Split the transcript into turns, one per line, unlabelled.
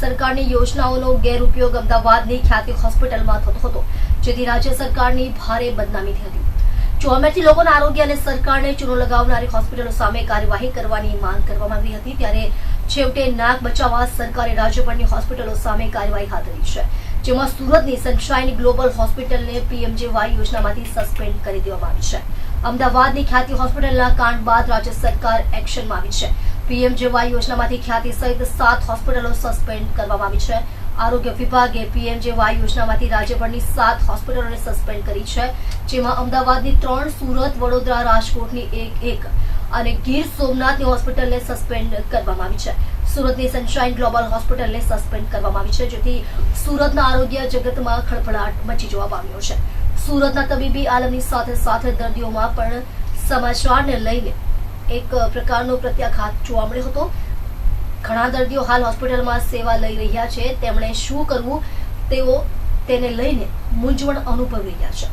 સરકારની યોજનાઓનો ગેરઉપયોગ અમદાવાદની ખ્યાતિ હોસ્પિટલમાં થતો હતો, જેથી રાજ્ય સરકારની ભારે બદનામી થઈ હતી. ચોમેરથી લોકોના આરોગ્ય અને સરકારને ચૂનો લગાવનારી હોસ્પિટલો સામે કાર્યવાહી કરવાની માંગ કરવામાં આવી હતી, ત્યારે છેવટે નાક બચાવવા સરકારે રાજ્યભરની હોસ્પિટલો સામે કાર્યવાહી હાથ ધરી છે, જેમાં સુરતની સનશાઇન ગ્લોબલ હોસ્પિટલને પીએમજેવાય યોજનામાંથી સસ્પેન્ડ કરી દેવામાં આવી છે. અમદાવાદની ખ્યાતિ હોસ્પિટલના કાંડ બાદ રાજ્ય સરકાર એક્શનમાં આવી છે. પીએમજેવાય યોજનામાંથી ખ્યાતિ સહિત સાત હોસ્પિટલો સસ્પેન્ડ કરવામાં આવી છે. આરોગ્ય વિભાગે પીએમજેવાય યોજનામાંથી રાજ્યભરની સાત હોસ્પિટલોને સસ્પેન્ડ કરી છે, જેમાં અમદાવાદની ત્રણ, સુરત, વડોદરા, રાજકોટની એક એક અને ગીર સોમનાથની હોસ્પિટલને સસ્પેન્ડ કરવામાં આવી છે. સુરતની સનશાઇન ગ્લોબલ હોસ્પિટલને સસ્પેન્ડ કરવામાં આવી છે, જેથી સુરતના આરોગ્ય જગતમાં ખળભળાટ મચી જવા પામ્યો છે. સુરતના તબીબી આલમની સાથે સાથે દર્દીઓમાં પણ સમાચારને લઈને એક પ્રકારનો પ્રત્યાઘાત જોવા મળ્યો હતો. ઘણા દર્દીઓ હાલ હોસ્પિટલમાં સેવા લઈ રહ્યા છે. તેમણે શું કરવું તેઓ તેને લઈને મૂંઝવણ અનુભવી રહ્યા છે.